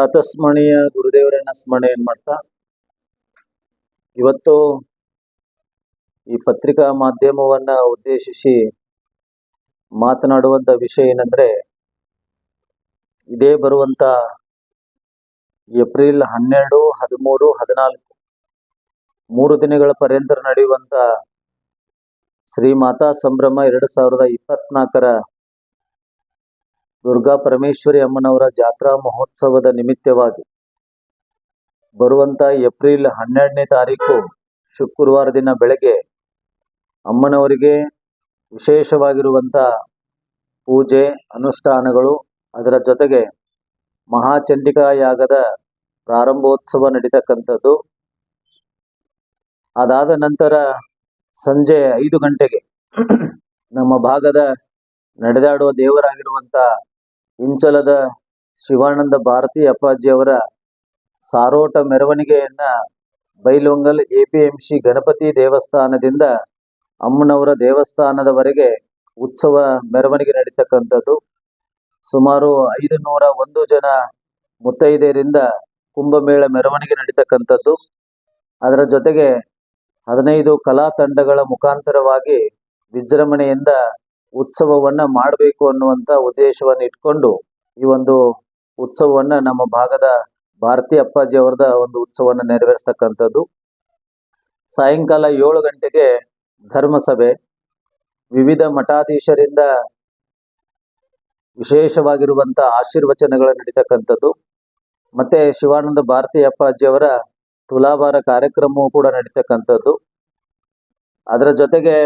ಪ್ರಾತಸ್ಮರಣೀಯ ಗುರುದೇವರನ್ನ ಸ್ಮರಣೆಯನ್ನು ಮಾಡ್ತಾ? ಇವತ್ತು ಈ ಪತ್ರಿಕಾ ಮಾಧ್ಯಮವನ್ನ ಉದ್ದೇಶಿಸಿ ಮಾತನಾಡುವಂತ ವಿಷಯ ಏನಂದ್ರೆ, ಇದೇ ಬರುವಂತ ಏಪ್ರಿಲ್ ಹನ್ನೆರಡು, ಹದಿಮೂರು, ಹದಿನಾಲ್ಕು, ಮೂರು ದಿನಗಳ ಪರ್ಯಂತ ನಡೆಯುವಂತ ಶ್ರೀ ಮಾತಾ ಸಂಭ್ರಮ ಎರಡು ಸಾವಿರದ ಇಪ್ಪತ್ನಾಲ್ಕರ ದುರ್ಗಾ ಪರಮೇಶ್ವರಿ ಅಮ್ಮನವರ ಜಾತ್ರಾ ಮಹೋತ್ಸವದ ನಿಮಿತ್ತವಾಗಿ ಬರುವಂತ ಏಪ್ರಿಲ್ ಹನ್ನೆರಡನೇ ತಾರೀಕು ಶುಕ್ರವಾರ ದಿನ ಬೆಳಗ್ಗೆ ಅಮ್ಮನವರಿಗೆ ವಿಶೇಷವಾಗಿರುವಂತ ಪೂಜೆ, ಅನುಷ್ಠಾನಗಳು, ಅದರ ಜೊತೆಗೆ ಮಹಾಚಂಡಿಕಾ ಯಾಗದ ಪ್ರಾರಂಭೋತ್ಸವ ನಡೀತಕ್ಕಂಥದ್ದು. ಅದಾದ ನಂತರ ಸಂಜೆ ಐದು ಗಂಟೆಗೆ ನಮ್ಮ ಭಾಗದ ನಡೆದಾಡುವ ದೇವರಾಗಿರುವಂತ ಇಂಚಲದ ಶಿವಾನಂದ ಭಾರತಿ ಅಪ್ಪಾಜಿಯವರ ಸಾರೋಟ ಮೆರವಣಿಗೆಯನ್ನ ಬೈಲೊಂಗಲ್ ಎಪಿಎಂಸಿ ಗಣಪತಿ ದೇವಸ್ಥಾನದಿಂದ ಅಮ್ಮನವರ ದೇವಸ್ಥಾನದವರೆಗೆ ಉತ್ಸವ ಮೆರವಣಿಗೆ ನಡೀತಕ್ಕಂಥದ್ದು. ಸುಮಾರು ಐದು ನೂರ ಒಂದು ಜನ ಮುತ್ತೈದೆಯರಿಂದ ಕುಂಭಮೇಳ ಮೆರವಣಿಗೆ ನಡೀತಕ್ಕಂಥದ್ದು. ಅದರ ಜೊತೆಗೆ ಹದಿನೈದು ಕಲಾ ತಂಡಗಳ ಮುಖಾಂತರವಾಗಿ ವಿಜೃಂಭಣೆಯಿಂದ ಉತ್ಸವವನ್ನ ಮಾಡಬೇಕು ಅನ್ನುವಂತ ಉದ್ದೇಶವನ್ನು ಇಟ್ಕೊಂಡು ಈ ಒಂದು ಉತ್ಸವವನ್ನ ನಮ್ಮ ಭಾಗದ ಭಾರತಿ ಅಪ್ಪಾಜಿ ಅವರದ ಒಂದು ಉತ್ಸವವನ್ನು ನೆರವೇರಿಸ್ತಕ್ಕಂಥದ್ದು. ಸಾಯಂಕಾಲ ಏಳು ಗಂಟೆಗೆ ಧರ್ಮಸಭೆ. ವಿವಿಧ ಮಠಾಧೀಶರಿಂದ ವಿಶೇಷವಾಗಿರುವಂತ ಆಶೀರ್ವಚನಗಳು ನಡೀತಕ್ಕಂಥದ್ದು. ಮತ್ತೆ ಶಿವಾನಂದ ಭಾರತಿ ಅಪ್ಪಾಜಿ ಅವರ ತುಲಾಭಾರ ಕಾರ್ಯಕ್ರಮವೂ ಕೂಡ ನಡೀತಕ್ಕಂಥದ್ದು. ಅದರ ಜೊತೆಗೆ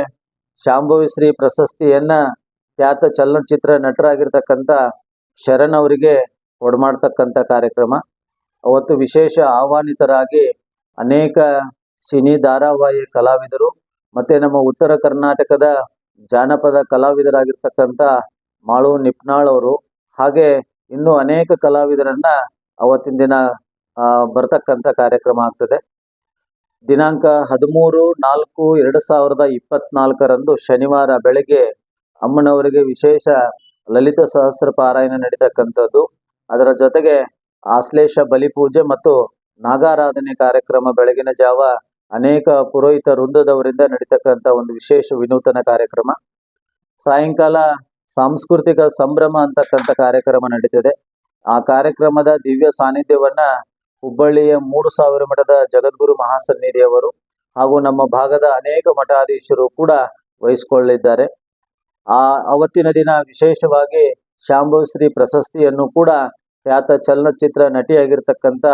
ಶಾಂಭವಿ ಶ್ರೀ ಪ್ರಶಸ್ತಿಯನ್ನ ಖ್ಯಾತ ಚಲನಚಿತ್ರ ನಟರಾಗಿರ್ತಕ್ಕಂಥ ಶರಣ್ ಅವರಿಗೆ ಒಡಮಾಡ್ತಕ್ಕಂಥ ಕಾರ್ಯಕ್ರಮ. ಅವತ್ತು ವಿಶೇಷ ಆಹ್ವಾನಿತರಾಗಿ ಅನೇಕ ಸಿನಿ ಧಾರಾವಾಹಿ ಕಲಾವಿದರು ಮತ್ತೆ ನಮ್ಮ ಉತ್ತರ ಕರ್ನಾಟಕದ ಜಾನಪದ ಕಲಾವಿದರಾಗಿರ್ತಕ್ಕಂಥ ಮಾಳು ನಿಪ್ನಾಳ್ ಅವರು ಹಾಗೆ ಇನ್ನು ಅನೇಕ ಕಲಾವಿದರನ್ನ ಅವತ್ತಿನ ದಿನ ಬರ್ತಕ್ಕಂಥ ಕಾರ್ಯಕ್ರಮ ಆಗ್ತದೆ. ದಿನಾಂಕ ಹದಿಮೂರು ನಾಲ್ಕು ಎರಡು ಸಾವಿರದ ಇಪ್ಪತ್ನಾಲ್ಕರಂದು ಶನಿವಾರ ಬೆಳಗ್ಗೆ ಅಮ್ಮನವರಿಗೆ ವಿಶೇಷ ಲಲಿತ ಸಹಸ್ರ ಪಾರಾಯಣ ನಡೀತಕ್ಕಂಥದ್ದು. ಅದರ ಜೊತೆಗೆ ಆಶ್ಲೇಷ ಬಲಿಪೂಜೆ ಮತ್ತು ನಾಗಾರಾಧನೆ ಕಾರ್ಯಕ್ರಮ ಬೆಳಗಿನ ಜಾವ ಅನೇಕ ಪುರೋಹಿತ ವೃಂದದವರಿಂದ ನಡೀತಕ್ಕಂಥ ಒಂದು ವಿಶೇಷ ವಿನೂತನ ಕಾರ್ಯಕ್ರಮ. ಸಾಯಂಕಾಲ ಸಾಂಸ್ಕೃತಿಕ ಸಂಭ್ರಮ ಅಂತಕ್ಕಂಥ ಕಾರ್ಯಕ್ರಮ ನಡೀತದೆ. ಆ ಕಾರ್ಯಕ್ರಮದ ದಿವ್ಯ ಸಾನ್ನಿಧ್ಯವನ್ನ ಹುಬ್ಬಳ್ಳಿಯ ಮೂರು ಸಾವಿರ ಮಠದ ಜಗದ್ಗುರು ಮಹಾಸನ್ನಿಧಿಯವರು ಹಾಗೂ ನಮ್ಮ ಭಾಗದ ಅನೇಕ ಮಠಾಧೀಶರು ಕೂಡ ವಹಿಸಿಕೊಳ್ಳಿದ್ದಾರೆ ಆ ಅವತ್ತಿನ ದಿನ ವಿಶೇಷವಾಗಿ ಶಾಂಭವಶ್ರೀ ಪ್ರಶಸ್ತಿಯನ್ನು ಕೂಡ ಖ್ಯಾತ ಚಲನಚಿತ್ರ ನಟಿಯಾಗಿರ್ತಕ್ಕಂಥ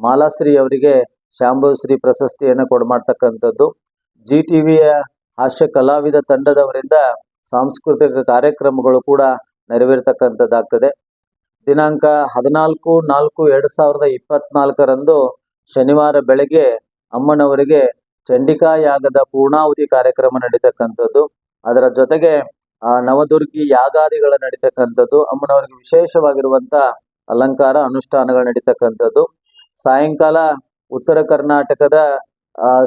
ಮಾಲಾಶ್ರೀ ಅವರಿಗೆ ಶಾಂಭವಶ್ರೀ ಪ್ರಶಸ್ತಿಯನ್ನು ಕೊಡಮಾಡ್ತಕ್ಕಂಥದ್ದು. ಜಿ ಟಿವಿಯ ಹಾಸ್ಯ ಕಲಾವಿದ ತಂಡದವರಿಂದ ಸಾಂಸ್ಕೃತಿಕ ಕಾರ್ಯಕ್ರಮಗಳು ಕೂಡ ನೆರವೇರ್ತಕ್ಕಂಥದ್ದಾಗ್ತದೆ. ದಿನಾಂಕ ಹದಿನಾಲ್ಕು ನಾಲ್ಕು ಎರಡ್ ಸಾವಿರದ ಇಪ್ಪತ್ನಾಲ್ಕರಂದು ಶನಿವಾರ ಬೆಳಗ್ಗೆ ಅಮ್ಮನವರಿಗೆ ಚಂಡಿಕಾ ಯಾಗದ ಪೂರ್ಣಾಹುತಿ ಕಾರ್ಯಕ್ರಮ ನಡೀತಕ್ಕಂಥದ್ದು. ಅದರ ಜೊತೆಗೆ ಆ ನವದುರ್ಗಿ ಯಾಗಾದಿಗಳ ನಡೀತಕ್ಕಂಥದ್ದು. ಅಮ್ಮನವರಿಗೆ ವಿಶೇಷವಾಗಿರುವಂತ ಅಲಂಕಾರ ಅನುಷ್ಠಾನಗಳು ನಡೀತಕ್ಕಂಥದ್ದು. ಸಾಯಂಕಾಲ ಉತ್ತರ ಕರ್ನಾಟಕದ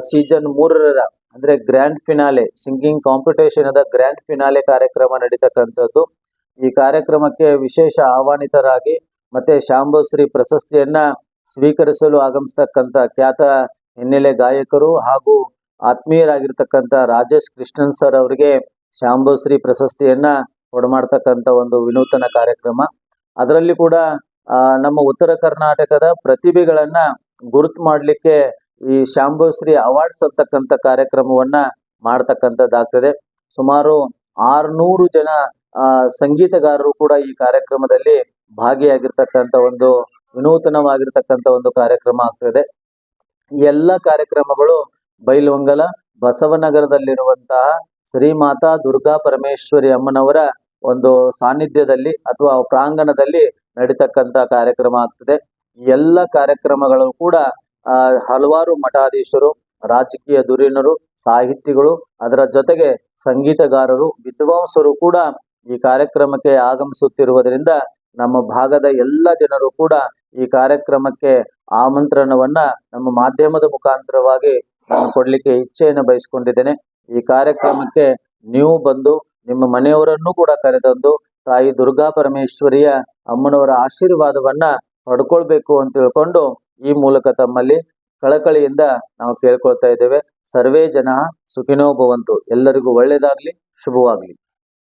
ಸೀಸನ್ ಮೂರರ ಅಂದ್ರೆ ಗ್ರ್ಯಾಂಡ್ ಫಿನಾಲೆ ಸಿಂಗಿಂಗ್ ಕಾಂಪಿಟೇಷನ್ ಅದ ಗ್ರ್ಯಾಂಡ್ ಫಿನಾಲೆ ಕಾರ್ಯಕ್ರಮ ನಡೀತಕ್ಕಂಥದ್ದು. ಈ ಕಾರ್ಯಕ್ರಮಕ್ಕೆ ವಿಶೇಷ ಆಹ್ವಾನಿತರಾಗಿ ಮತ್ತೆ ಶಾಂಭೋಶ್ರೀ ಪ್ರಶಸ್ತಿಯನ್ನ ಸ್ವೀಕರಿಸಲು ಆಗಮಿಸ್ತಕ್ಕಂಥ ಖ್ಯಾತ ಹಿನ್ನೆಲೆ ಗಾಯಕರು ಹಾಗೂ ಆತ್ಮೀಯರಾಗಿರ್ತಕ್ಕಂತ ರಾಜೇಶ್ ಕೃಷ್ಣನ್ ಸರ್ ಅವರಿಗೆ ಶಾಂಭೋಶ್ರೀ ಪ್ರಶಸ್ತಿಯನ್ನ ಕೊಡಮಾಡ್ತಕ್ಕಂಥ ಒಂದು ವಿನೂತನ ಕಾರ್ಯಕ್ರಮ. ಅದರಲ್ಲಿ ಕೂಡ ನಮ್ಮ ಉತ್ತರ ಕರ್ನಾಟಕದ ಪ್ರತಿಭೆಗಳನ್ನ ಗುರುತು ಮಾಡಲಿಕ್ಕೆ ಈ ಶಾಂಭೋಶ್ರೀ ಅವಾರ್ಡ್ಸ್ ಅಂತಕ್ಕಂಥ ಕಾರ್ಯಕ್ರಮವನ್ನ ಮಾಡ್ತಕ್ಕಂಥದ್ದಾಗ್ತದೆ. ಸುಮಾರು ಆರ್ನೂರು ಜನ ಸಂಗೀತಗಾರರು ಕೂಡ ಈ ಕಾರ್ಯಕ್ರಮದಲ್ಲಿ ಭಾಗಿಯಾಗಿರ್ತಕ್ಕಂಥ ಒಂದು ವಿನೂತನವಾಗಿರ್ತಕ್ಕಂಥ ಒಂದು ಕಾರ್ಯಕ್ರಮ ಆಗ್ತದೆ. ಎಲ್ಲ ಕಾರ್ಯಕ್ರಮಗಳು ಬೈಲೊಂಗಲ, ಬಸವನಗರದಲ್ಲಿರುವಂತಹ ಶ್ರೀ ಮಾತಾ ದುರ್ಗಾ ಪರಮೇಶ್ವರಿ ಅಮ್ಮನವರ ಒಂದು ಸಾನ್ನಿಧ್ಯದಲ್ಲಿ ಅಥವಾ ಪ್ರಾಂಗಣದಲ್ಲಿ ನಡೀತಕ್ಕಂಥ ಕಾರ್ಯಕ್ರಮ ಆಗ್ತದೆ. ಎಲ್ಲ ಕಾರ್ಯಕ್ರಮಗಳು ಕೂಡ ಹಲವಾರು ಮಠಾಧೀಶರು, ರಾಜಕೀಯ ಧುರೀಣರು ಸಾಹಿತಿಗಳು, ಅದರ ಜೊತೆಗೆ ಸಂಗೀತಗಾರರು, ವಿದ್ವಾಂಸರು ಕೂಡ ಈ ಕಾರ್ಯಕ್ರಮಕ್ಕೆ ಆಗಮಿಸುತ್ತಿರುವುದರಿಂದ ನಮ್ಮ ಭಾಗದ ಎಲ್ಲ ಜನರು ಕೂಡ ಈ ಕಾರ್ಯಕ್ರಮಕ್ಕೆ ಆಮಂತ್ರಣವನ್ನ ನಮ್ಮ ಮಾಧ್ಯಮದ ಮುಖಾಂತರವಾಗಿ ನಾನು ಕೊಡ್ಲಿಕ್ಕೆ ಇಚ್ಛೆಯನ್ನು ಬಯಸ್ಕೊಂಡಿದ್ದೇನೆ. ಈ ಕಾರ್ಯಕ್ರಮಕ್ಕೆ ನೀವು ಬಂದು ನಿಮ್ಮ ಮನೆಯವರನ್ನು ಕೂಡ ಕರೆತಂದು ತಾಯಿ ದುರ್ಗಾ ಪರಮೇಶ್ವರಿಯ ಅಮ್ಮನವರ ಆಶೀರ್ವಾದವನ್ನ ಪಡ್ಕೊಳ್ಬೇಕು ಅಂತ ತಿಳ್ಕೊಂಡು ಈ ಮೂಲಕ ತಮ್ಮಲ್ಲಿ ಕಳಕಳಿಯಿಂದ ನಾವು ಕೇಳ್ಕೊಳ್ತಾ ಇದ್ದೇವೆ. ಸರ್ವೇ ಜನ ಸುಖಿನೋ ಭವಂತು. ಎಲ್ಲರಿಗೂ ಒಳ್ಳೇದಾಗ್ಲಿ, ಶುಭವಾಗ್ಲಿ.